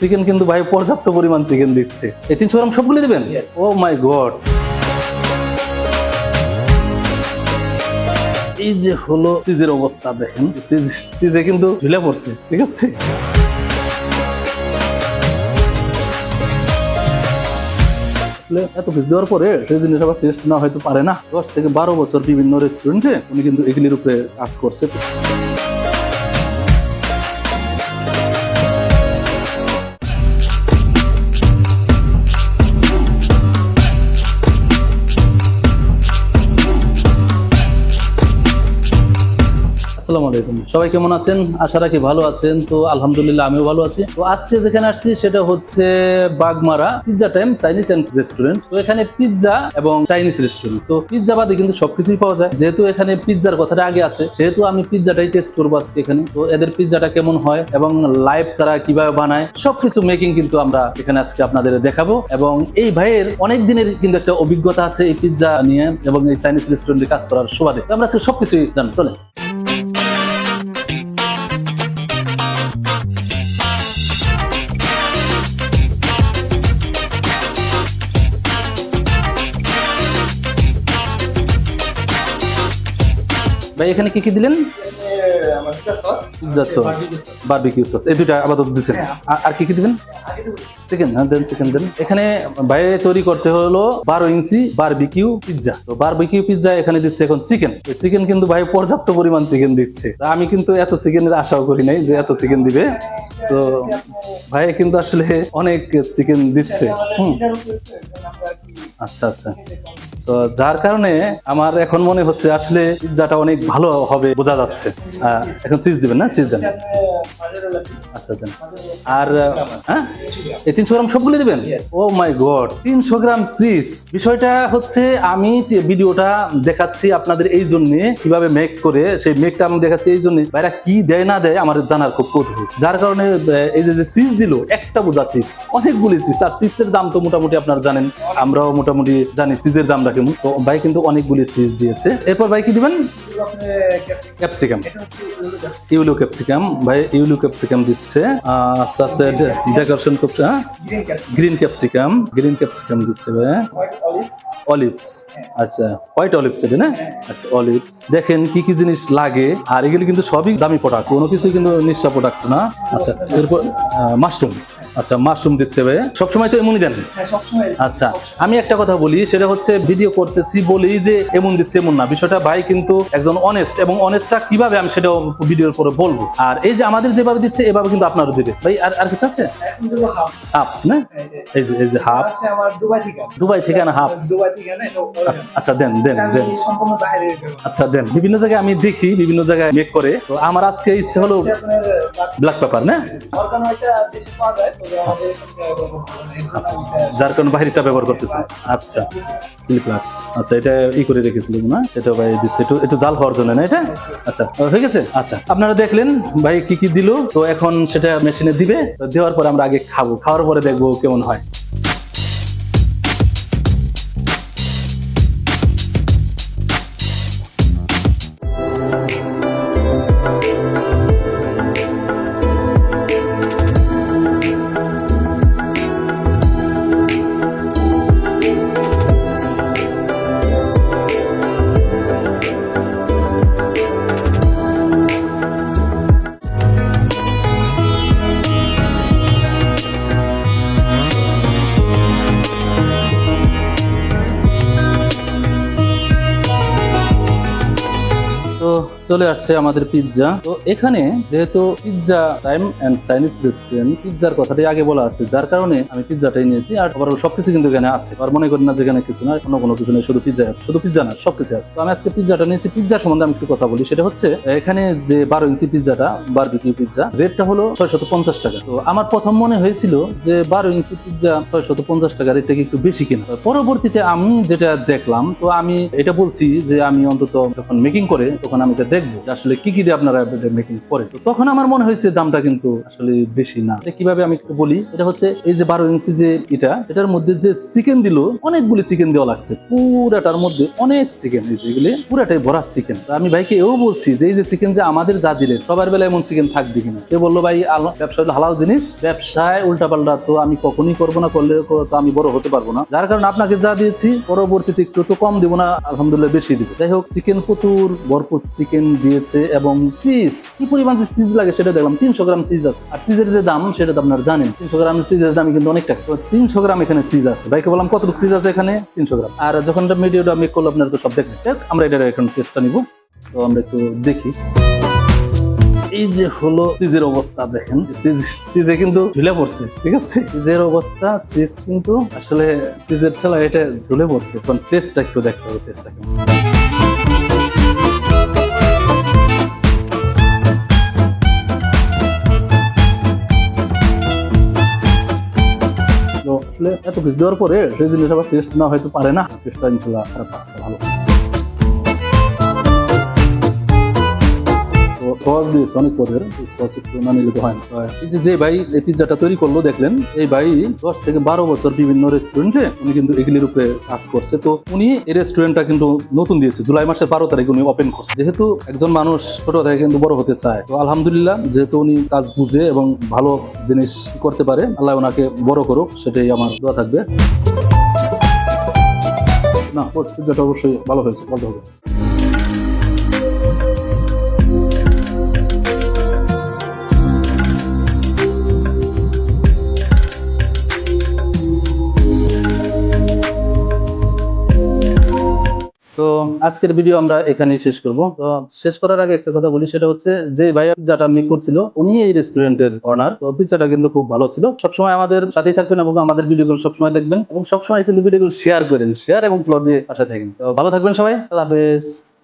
Chicken কিন্তু ভাই পর্যাপ্ত পরিমাণ চিকেন দিচ্ছে। এই তিনশো গ্রাম সবগুলো দিবেন? ও মাই গড এই যে হলো চিজের অবস্থা দেখেন। চিজ চিজে কিন্তু ঢিলে পড়ছে ঠিক আছে? এত কিছু দেওয়ার পরে সেই জিনিস আবার টেস্ট না হয়তো পারে না। দশ থেকে বারো বছর বিভিন্ন রেস্টুরেন্টে উনি কিন্তু এগুলির উপরে কাজ করছে। আসসালামু আলাইকুম। সবাই কেমন আছেন? আশা রাখি ভালো আছেন। তো আলহামদুলিল্লাহ, আমিও ভালো আছি। তো আজকে যেখানে আসছি সেটা হচ্ছে Bagmara pizza time Chinese and restaurant. তো এখানে পিৎজা এবং চাইনিজ রেস্টুরেন্ট। তো পিৎজা বাদে কিন্তু সবকিছুই পাওয়া যায়। যেহেতু এখানে পিৎজার কথাটা আগে আছে, সেহেতু আমি পিৎজাটাই টেস্ট করব আজকে এখানে। তো এদের পিৎজাটা কেমন হয় এবং লাইভ তারা কীভাবে বানায়, সবকিছু মেকিং কিন্তু আমরা এখানে আজকে আপনাদের দেখাবো। এবং এই ভাইয়ের অনেক দিনের কিন্তু একটা অভিজ্ঞতা আছে এই পিৎজা নিয়ে এবং এই চাইনিজ রেস্টুরেন্টে কাজ করার সুবাদে। আমরা আজকে সবকিছুই জানি চলে ভাই এখানে কি কি দিলেন? বারবিকিউ সস এই দুইটা আপাতত দিচ্ছেন আর- আর কি কি দিবেন? চিকেন হ্যাঁ দেন চিকেন দেন। এখানে ভাই তৈরি করছে হলো বারো ইঞ্চি বারবিকিউ পিৎজা তো বারবিকিউ পিৎজা এখানে দিচ্ছে এখন চিকেন চিকেন কিন্তু ভাই পর্যাপ্ত পরিমাণ চিকেন দিচ্ছে। আমি কিন্তু এত চিকেনের আশাও করি নাই যে এত চিকেন দিবে। তো ভাই কিন্তু আসলে অনেক চিকেন দিচ্ছে। হুম। আচ্ছা আচ্ছা। তো যার কারণে আমার এখন মনে হচ্ছে আসলে পিৎজাটা অনেক ভালো হবে, বোঝা যাচ্ছে। এখন চিজ দিবেন না? চিজ দেন। আচ্ছা দেন। আর হ্যাঁ? এই তিনশো গ্রাম সবগুলো দিবেন? ও মাই গড তিনশো গ্রাম চিজ। বিষয়টা হচ্ছে আমি ভিডিওটা দেখাচ্ছি আপনাদের এই জন্য কীভাবে মেক করে সেই মেকটা আমি দেখাচ্ছি এই জন্য। ভাইরা কি দেয় না দেয় আমার জানার খুব কৌতূহল। যার কারণে এই যে চিজ দিল একটা বোঝা চিজ। অনেকগুলি চিজ। আর চিপসের দাম তো মোটামুটি আপনারা জানেন আমরাও মোটামুটি জানি চিজের দামটা কেমন। তো ভাই কিন্তু অনেকগুলি চিজ দিয়েছে। এরপর ভাই কি দিবেন? ক্যাপসিকাম। Yellow capsicum. ভাই ইউলো ক্যাপসিকাম দিচ্ছে। আস্তে আস্তে ডেকোরেশন করছে হ্যাঁ? গ্রিন ক্যাপসিকাম গ্রিন ক্যাপসিকাম দিচ্ছে ভাই। অলিভস আচ্ছা হোয়াইট অলিভস এটা না? আচ্ছা অলিভস দেখেন কি কি জিনিস লাগে। আর এগুলি কিন্তু সবই দামি প্রোডাক্ট কোনো কিছু কিন্তু নিঃস্বা প্রোডাক্ট না। আচ্ছা এরপর মাশরুম আচ্ছা মাশরুম দিচ্ছে ভাই সবসময় তো এমনই দেন? আচ্ছা আমি একটা কথা বলি সেটা হচ্ছে ভিডিও করতেছি বলেই যে এমন দিচ্ছে এমন না। বিষয়টা ভাই কিন্তু একজন অনেস্ট এবং অনেস্টটা কীভাবে আমি সেটা ভিডিওর পরে বলব। আর এই যে আমাদের যেভাবে দিচ্ছে এভাবে কিন্তু আপনারও দিবে। ভাই আর আর কিছু আছে? হাফস না? এই যে এই যে হাফস দুবাই থেকে। না হাফস আচ্ছা আচ্ছা দেন দেন দেন। আচ্ছা দেন। বিভিন্ন জায়গায় আমি দেখি বিভিন্ন জায়গায় মেক করে। তো আমার আজকে ইচ্ছে হলো ব্ল্যাক পেপার না? আচ্ছা। যার কারণে বাইরেটা ব্যবহার করতেছে। আচ্ছা। সিলিপ্লাক্স আচ্ছা এটা ই করে রেখেছিল না এটা ভাই দিচ্ছে। একটু একটু জাল হওয়ার জন্য, না এটা? আচ্ছা হয়ে গেছে? আচ্ছা আপনারা দেখলেন ভাই কি কি দিল। তো এখন সেটা মেশিনে দিবে। দেওয়ার পর আমরা আগে খাব। খাওয়ার পরে দেখব কেমন হয়। তো চলে আসছে আমাদের পিৎজা তো এখানে যেহেতু pizza time and Chinese restaurant পিৎজার কথাটাই আগে বলা আছে, যার কারণে আমি পিৎজাটাই নিয়েছি। আর আবার সবকিছু কিন্তু এখানে আছে। আর মনে করি না যেখানে কিছু না অন্য কোনো কিছু নেই, শুধু পিৎজা শুধু পিৎজা না, সবকিছু আছে। তো আমি আজকে পিৎজাটা নিয়েছি। পিৎজা সম্বন্ধে আমি একটু কথা বলি। সেটা হচ্ছে, এখানে যে বারো ইঞ্চি পিৎজাটা বারবিকিউ পিৎজা রেটটা হলো ছয় শত পঞ্চাশ টাকা। তো আমার প্রথম মনে হয়েছিল যে বারো ইঞ্চি পিৎজা ছয় শত পঞ্চাশ টাকা রেটটা কি একটু বেশি কিনা। পরবর্তীতে আমি যেটা দেখলাম, তো আমি এটা বলছি যে আমি অন্তত যখন মেকিং করে, তখন আমি এটা দেখব আসলে কি কি দিয়ে আপনারা মেকিং করে তো তখন আমার মনে হয়েছে দামটা কিন্তু আসলে বেশি না। কীভাবে আমি একটু বলি, এটা হচ্ছে এই যে বারো ইঞ্চি যে এটা, এটার মধ্যে যে চিকেন দিল, অনেকগুলি চিকেন দেওয়া লাগছে। পুরাটার মধ্যে অনেক চিকেন এই যেগুলি পুরাটাই ভরা চিকেন আমি ভাইকে এও বলছি যে এই যে চিকেন যে আমাদের যা দিলেন, সবার বেলা এমন চিকেন থাকবে কিনা। সে বলল, ভাই ব্যবসা হলো হালাল জিনিস, ব্যবসায় উল্টাপাল্টা তো আমি কখনই করব না, করলে তো আমি বড় হতে পারব না। যার কারণে আপনাকে যা দিয়েছি, পরবর্তীতে একটু তো কম দিব না, আলহামদুলিল্লাহ বেশি দিব। যাই হোক চিকেন প্রচুর ভরপুর চিকেন দিয়েছে এবং চিজ, কি পরিমাণ যে চিজ লাগে সেটা দেখলাম, তিনশো গ্রাম চিজ আছে। আর চিজের যে দাম সেটা তো আপনার জানেন, তিনশো গ্রাম চিজের দাম কিন্তু অনেক টাকা। তিনশো গ্রাম এখানে চিজ আছে। ভাইকে বললাম, কতটুকু চিজ আছে এখানে? তিনশো গ্রাম। আর যখন ভিডিওটা মেক করল, আপনারা তো সব দেখবেন আমরা এটা এখন টেস্টটা নিব। তো আমরা একটু দেখি। এই যে হলো চিজের অবস্থা, দেখেন। চিজে কিন্তু ঝুলে পড়ছে, ঠিক আছে? চিজের অবস্থা, চিজ কিন্তু আসলে চিজের ঠেলা এটা ঝুলে পড়ছে। এখন টেস্টটা একটু দেখতে হবে টেস্টটা এত কিছু দেওয়ার পরে সেই জিনিস আবার টেস্ট না হয়তো পারে না। টেস্টটা ইনশাল্লাহ খারাপ ভালো সস দিয়েছে অনেক পদের সস একটু না নিলে তো হয় না। এই যে যে ভাই এই পিৎজাটা তৈরি করল, দেখলেন, এই ভাই দশ থেকে বারো বছর বিভিন্ন রেস্টুরেন্টে উনি কিন্তু এগুলির উপরে কাজ করছে। তো উনি এই রেস্টুরেন্টটা কিন্তু নতুন দিয়েছে, জুলাই মাসের বারো তারিখ উনি ওপেন করছে। যেহেতু একজন মানুষ ছোট থেকে কিন্তু বড় হতে চায়, তো আলহামদুলিল্লাহ, যেহেতু উনি কাজ বুঝে এবং ভালো জিনিস করতে পারে, আল্লাহ ওনাকে বড় করুক, সেটাই আমার দোয়া থাকবে। না পিৎজাটা অবশ্যই ভালো হয়েছে বলতে হবে। তো আজকের ভিডিও আমরা এখানে শেষ করব। তো শেষ করার আগে একটা কথা বলি, সেটা হচ্ছে যে ভাইয়া যাটা আমি করছিল, উনি এই রেস্টুরেন্টের অনার তো পিৎজাটা কিন্তু খুব ভালো ছিল। সবসময় আমাদের সাথেই থাকবেন এবং আমাদের ভিডিওগুলো সবসময় দেখবেন এবং সবসময় কিন্তু ভিডিওগুলো শেয়ার করেন শেয়ার এবং প্লট দিয়ে আশা থাকেন। তো ভালো থাকবেন সবাই। আল্লাহ হাফেজ।